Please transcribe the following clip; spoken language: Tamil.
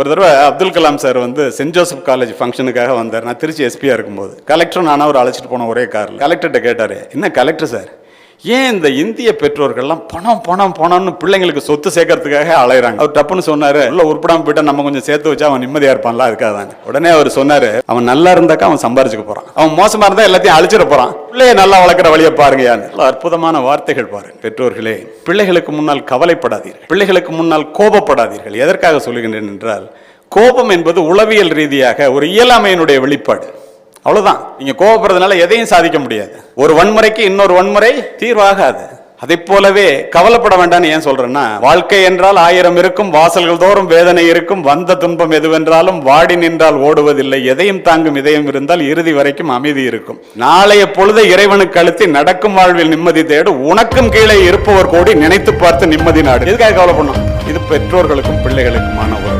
ஒரு தடவை அப்துல் கலாம் சார் வந்து சென்ட் ஜோசப் காலேஜ் ஃபங்க்ஷனுக்காக வந்தார். நான் திருச்சி எஸ்பியாக இருக்கும்போது. கலெக்டர் நானும் அவர் அழைச்சிட்டு போன ஒரே காரில். கலெக்டர்கிட்ட கேட்டார் என்ன கலெக்டர் சார்? ஏன் இந்த இந்திய பெற்றோர்கள்லாம் பணம் பணம் பணம்னு பிள்ளைங்களுக்கு சொத்து சேர்க்கறதுக்காக அலையிறாங்க? அவர் டப்புன்னு சொன்னாரு உள்ள உருப்படாம போயிட்டா நம்ம கொஞ்சம் சேர்த்து வச்சா அவன் நிம்மதியா இருப்பான்ல அதுக்காக தான் உடனே அவர் சொன்னாரு அவன் நல்லா இருந்தாக்கா அவன் சம்பாரிச்சுக்க போறான். அவன் மோசமா இருந்தா எல்லாத்தையும் அழிச்சிட போறான். பிள்ளைய நல்லா வளர்க்குற வழியை பாருங்கயான்னு. அற்புதமான வார்த்தைகள் பாருங்க பெற்றோர்களே. பிள்ளைகளுக்கு முன்னால் கவலைப்படாதீர்கள். பிள்ளைகளுக்கு முன்னால் கோபப்படாதீர்கள். எதற்காக சொல்லுகின்றேன் என்றால் கோபம் என்பது உளவியல் ரீதியாக ஒரு இயலாமையினுடைய வெளிப்பாடு. அவ்வளவுதான். நீங்க கோவப்படுறதுனால எதையும் சாதிக்க முடியாது. ஒரு வன்முறைக்கு இன்னொரு வன்முறை தீர்வாகாது. அதை போலவே கவலைப்பட வேண்டாம்னு ஏன் சொல்றேன்னா வாழ்க்கை என்றால் ஆயிரம் இருக்கும் வாசல்கள் தோறும் வேதனை இருக்கும் வந்த துன்பம் எதுவென்றாலும் வாடி நின்றால் ஓடுவதில்லை எதையும் தாங்கும் இதயம் இருந்தால் இறுதி வரைக்கும் அமைதி இருக்கும். நாளைய பொழுதை இறைவனுக்கு அழுத்தி நடக்கும் வாழ்வில் நிம்மதி தேடு உனக்கும் கீழே இருப்பவர் கோடி நினைத்து பார்த்து நிம்மதி நாடு. எதுக்காக கவலை பண்ணும் இது பெற்றோர்களுக்கும் பிள்ளைகளுக்குமான ஒரு